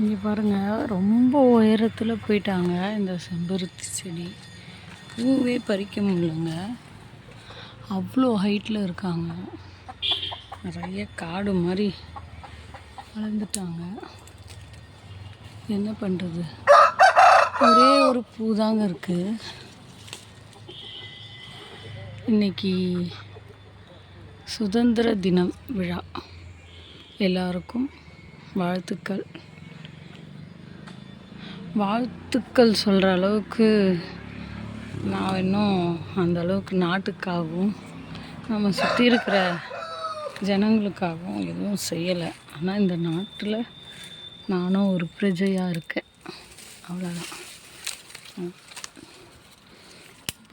இங்கே பாருங்கள் ரொம்ப உயரத்தில் போயிட்டாங்க இந்த செம்பருத்தி செடி. பூவே பறிக்க முடியலங்க. அவ்வளோ ஹைட்டில் இருக்காங்க. நிறைய காடு மாதிரி வளர்ந்துட்டாங்க. என்ன பண்ணுறது ஒரே ஒரு பூ தாங்க இருக்குது இன்னைக்கு சுதந்திர தினம் விழா. எல்லாருக்கும் வாழ்த்துக்கள். வாழ்த்துக்கள் சொல்கிற அளவுக்கு நான் இன்னும் அந்த அளவுக்கு நாட்டுக்காகவும் நம்ம சுற்றி இருக்கிற ஜனங்களுக்காகவும் எதுவும் செய்யலை. ஆனால் இந்த நாட்டில் நானும் ஒரு பிரஜையாக இருக்கேன். அவ்வளோதான்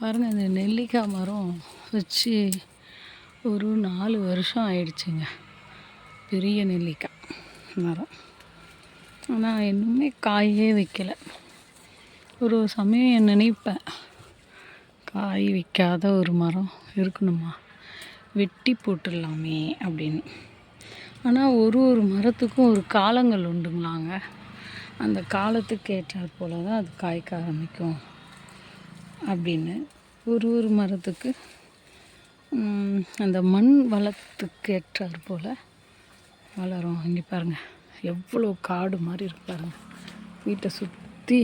பாருங்கள் இந்த நெல்லிக்காய் மரம் வச்சு ஒரு நாலு வருஷம் ஆயிடுச்சுங்க. பெரிய நெல்லிக்காய் மரம். ஆனால் இன்னுமே காயே வைக்கல. ஒரு சமயம் நினைப்பேன். காய் வைக்காத ஒரு மரம் இருக்கணுமா? வெட்டி போட்டுடலாமே அப்படின்னு. ஆனால் ஒரு ஒரு மரத்துக்கும் ஒரு காலங்கள் உண்டுங்களாங்க. அந்த காலத்துக்கு ஏற்றாற் போல தான் அது காய்க்க ஆரம்பிக்கும் அப்படின்னு. ஒரு ஒரு மரத்துக்கு அந்த மண் வளத்துக்கு ஏற்றாற் போல் வளரும். இங்கே பாருங்கள் எவ்வளோ காடு மாதிரி இருக்கு பாருங்கள் வீட்டை சுற்றி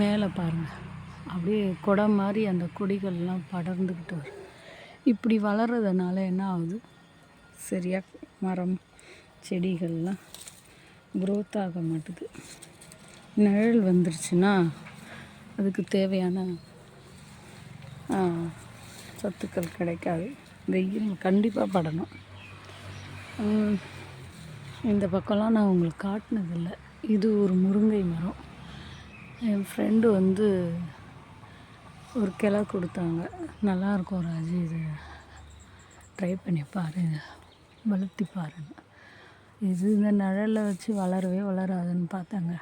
மேலே பாருங்கள் அப்படியே கொடை மாதிரி அந்த கொடிகள்லாம் படர்ந்துக்கிட்டு வரும். இப்படி வளர்கிறதுனால என்ன ஆகுது? சரியாக மரம் செடிகள்லாம் growth ஆக மாட்டுது. நிழல் வந்துருச்சுன்னா அதுக்கு தேவையான சத்துக்கள் கிடைக்காது. வெயில் கண்டிப்பாக படணும். இந்த பக்கம்லாம் நான் உங்களுக்கு காட்டினதில்ல. இது ஒரு முருங்கை மரம். என் ஃப்ரெண்டு வந்து ஒரு கிளை கொடுத்தாங்க. நல்லாயிருக்கும் ராஜி இது ட்ரை பண்ணி பாரு. வளர்த்தி பாருங்க இது இந்த நிழலில் வச்சு வளரவே வளராதுன்னு பார்த்தாங்க.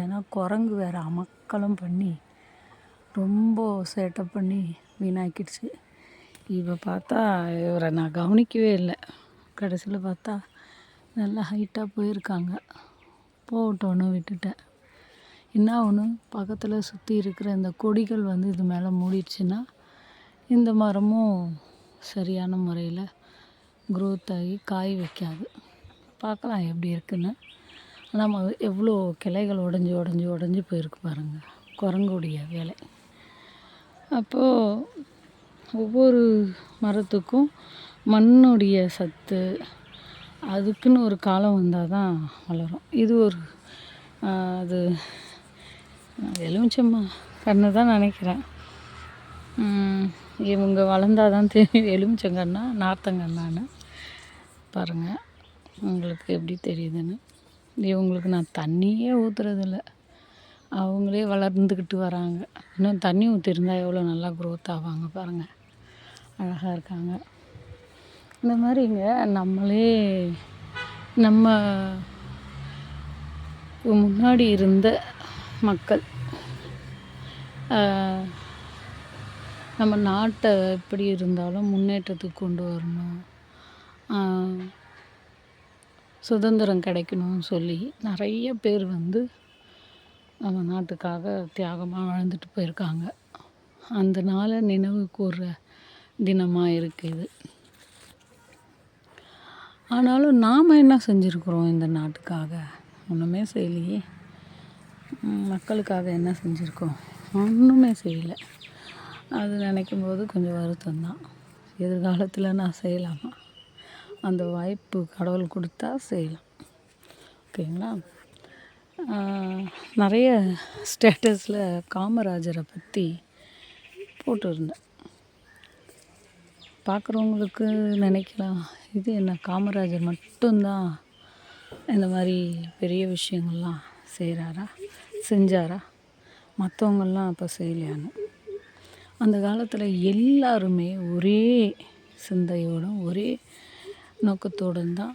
ஏன்னா குரங்கு வேறு அமக்கலம் பண்ணி ரொம்ப சேட்டை பண்ணி வீணாக்கிடுச்சு. இவ பார்த்தா இவரை நான் கவனிக்கவே இல்லை. கடைசியில் பார்த்தா நல்லா ஹைட்டாக போயிருக்காங்க. போகட்டோன்னு விட்டுட்டேன். என்ன ஒன்று பக்கத்தில் சுற்றி இருக்கிற இந்த கொடிகள் வந்து இது மேலே மூடிடுச்சுன்னா இந்த மரமும் சரியான முறையில் க்ரோத் ஆகி காய் வைக்காது. பார்க்கலாம் எப்படி இருக்குன்னு. நம்ம எவ்வளோ கிளைகள் உடஞ்சி உடஞ்சி உடஞ்சி போயிருக்கு பாருங்கள் குரங்குடைய வேலை. அப்போது ஒவ்வொரு மரத்துக்கும் மண்ணுடைய சத்து அதுக்குன்னு ஒரு காலம் வந்தால் தான் வளரும். இது ஒரு அது எலுமிச்சம்மா கண்ணு தான் நினைக்கிறேன் இவங்க வளர்ந்தாதான் தான் தெரியும் எலுமிச்சங்கன்னா நார்த்தங்கண்ணான்னு பாருங்கள் உங்களுக்கு எப்படி தெரியுதுன்னு. இவங்களுக்கு நான் தண்ணியே ஊற்றுறதில்ல அவங்களே வளர்ந்துக்கிட்டு வராங்க. இன்னும் தண்ணி ஊற்றிருந்தா எவ்வளோ நல்லா க்ரோத் ஆவாங்க பாருங்கள் அழகாக இருக்காங்க. இந்த மாதிரிங்க நம்மளே நம்ம முன்னாடி இருந்த மக்கள் நம்ம நாட்டை எப்படி இருந்தாலும் முன்னேற்றத்துக்கு கொண்டு வரணும் சுதந்திரம் கிடைக்கணும்னு சொல்லி நிறைய பேர் வந்து நம்ம நாட்டுக்காக தியாகமாக வாழ்ந்துட்டு போயிருக்காங்க. அந்த நாளை நினைவு கூர்ற தினமாக இருக்குது. ஆனாலும் நாம் என்ன செஞ்சுருக்குறோம் இந்த நாட்டுக்காக? ஒன்றுமே செய்யலையே. மக்களுக்காக என்ன செஞ்சுருக்கோம்? ஒன்றுமே செய்யலை. அது நினைக்கும் போது கொஞ்சம் வருத்தம் தான் எதிர்காலத்தில் நான் செய்யலாமா? அந்த வாய்ப்பு கடவுள் கொடுத்தா செய்யலாம். ஓகேங்களா? நிறைய ஸ்டேட்டஸில் காமராஜரை பற்றி போட்டிருந்தேன். பார்க்குறவங்களுக்கு நினைக்கலாம். இது என்ன காமராஜர் மட்டும்தான் இந்த மாதிரி பெரிய விஷயங்கள்லாம் செய்கிறாரா செஞ்சாரா? மற்றவங்கெல்லாம் அப்போ செய்யலையான்னு. அந்த காலத்தில் எல்லாருமே ஒரே சிந்தையோடும் ஒரே நோக்கத்தோடும் தான்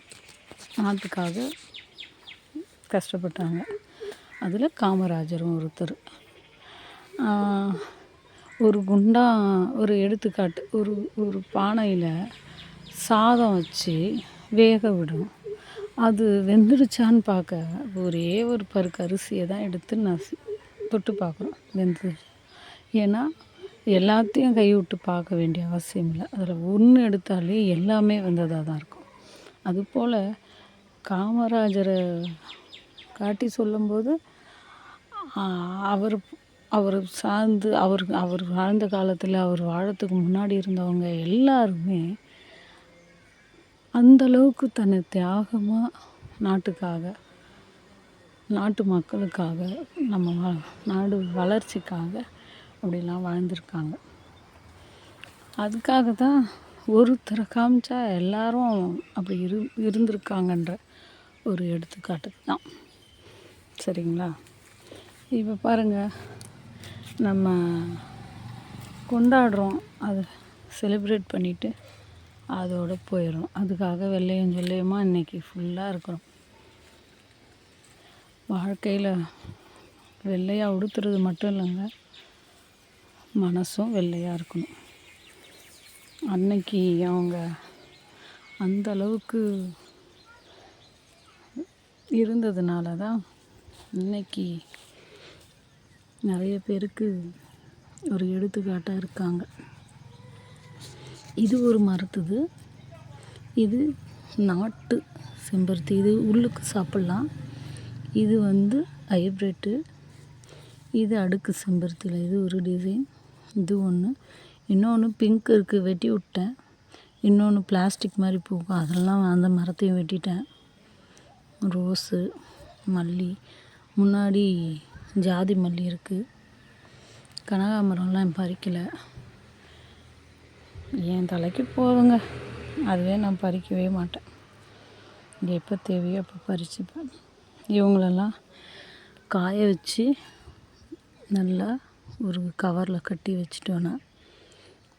நாட்டுக்காக கஷ்டப்பட்டாங்க. அதில் காமராஜரும் ஒருத்தர். ஒரு குண்டா ஒரு எடுத்துக்காட்டு ஒரு ஒரு பானையில் சாதம் வச்சு வேக விடும். அது வெந்துடுச்சான்னு பார்க்க ஒரே ஒரு பருக்கு அரிசியை தான் எடுத்து நான் தொட்டு பார்க்குறோம் வெந்து. ஏன்னா எல்லாத்தையும் கை விட்டு பார்க்க வேண்டிய அவசியம் இல்லை. அதில் ஒன்று எடுத்தாலே எல்லாமே வெந்ததாக தான் இருக்கும். அதுபோல் காமராஜரை காட்டி சொல்லும்போது அவர் அவர் சார்ந்து அவர் அவர் வாழ்ந்த காலத்தில் அவர் வாழறதுக்கு முன்னாடி இருந்தவங்க எல்லாருமே அந்தளவுக்கு தன்னை தியாகமாக நாட்டுக்காக நாட்டு மக்களுக்காக நம்ம நாடு வளர்ச்சிக்காக அப்படிலாம் வாழ்ந்திருக்காங்க. அதுக்காக தான் ஒருத்தரை காமிச்சா எல்லாரும் அப்படி இரு இருந்திருக்காங்கன்ற ஒரு எடுத்துக்காட்டு தான். சரிங்களா? இப்போ பாருங்கள் நம்ம கொண்டாடுறோம். அதை செலிப்ரேட் பண்ணிவிட்டு அதோடு போயிடும் அதுக்காக வெள்ளையும் சொல்லையுமா? இன்றைக்கி ஃபுல்லாக இருக்கிறோம். வாழ்க்கையில் வெள்ளையாக உடுத்துறது மட்டும் இல்லைங்க. மனசும் வெள்ளையாக இருக்கணும். அன்னைக்கு அவங்க அந்த அளவுக்கு இருந்ததுனால தான் இன்னைக்கு நிறைய பேருக்கு ஒரு எடுத்துக்காட்டாக இருக்காங்க. இது ஒரு மரத்துது. இது நாட்டு செம்பருத்தி. இது உள்ளுக்கு சாப்பிட்லாம். இது வந்து ஹைப்ரிட்டு. இது அடுக்கு செம்பருத்தியில் இது ஒரு டிசைன். இது ஒன்று இன்னொன்று பிங்க் இருக்குது வெட்டி விட்டேன். இன்னொன்று பிளாஸ்டிக் மாதிரி பூக்கும் அதெல்லாம் அந்த மரத்தையும் வெட்டிட்டேன். ரோஸு மல்லி. முன்னாடி ஜாதி மல்லி இருக்குது கனகாமரம்லாம் பறிக்கலை. என் தலைக்கு போதுங்க. அதுவே நான் பறிக்கவே மாட்டேன். எப்போ தேவையோ அப்போ பறிச்சுப்பேன். இவங்களெல்லாம் காய வச்சு நல்லா ஒரு கவரில் கட்டி வச்சுட்டோன்னா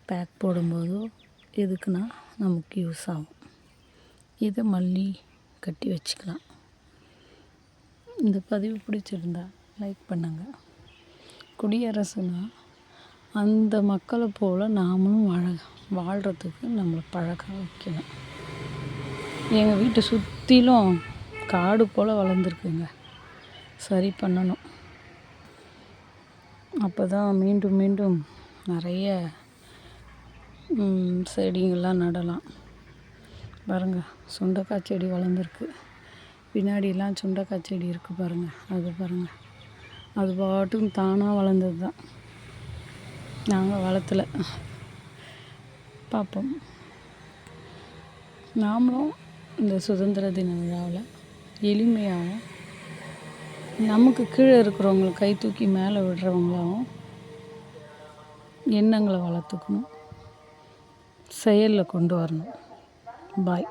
பேக் போடும்போதோ எதுக்குன்னா நமக்கு யூஸ் ஆகும். இதை மல்லி கட்டி வச்சுக்கலாம். இந்த பதிவு பிடிச்சிருந்தா லைக் பண்ணுங்கள் குடியரசுனா அந்த மக்களை போல் நாமளும் வாழ வாழ்கிறதுக்கு நம்மளை பழக வைக்கணும். எங்கள் வீட்டை சுற்றிலும் காடு போல் வளர்ந்துருக்குங்க. சரி பண்ணணும். அப்போ தான் மீண்டும் மீண்டும் நிறைய செடிங்கள்லாம் நடலாம். பாருங்கள் சுண்டக்காய் செடி வளர்ந்துருக்கு. பின்னாடிலாம் சுண்டக்காய் செடி இருக்குது பாருங்கள் அது பாருங்கள் அது பாட்டுக்கும் தானாக வளர்ந்தது தான். நாங்கள் வளர்த்தல. பார்ப்போம் நாமளும் இந்த சுதந்திர தின விழாவில் எளிமையாகவும் நமக்கு கீழே இருக்கிறவங்களை கை தூக்கி மேலே விடுறவங்களாகவும் எண்ணங்களை வளர்த்துக்கணும். செயலில் கொண்டு வரணும். பாய்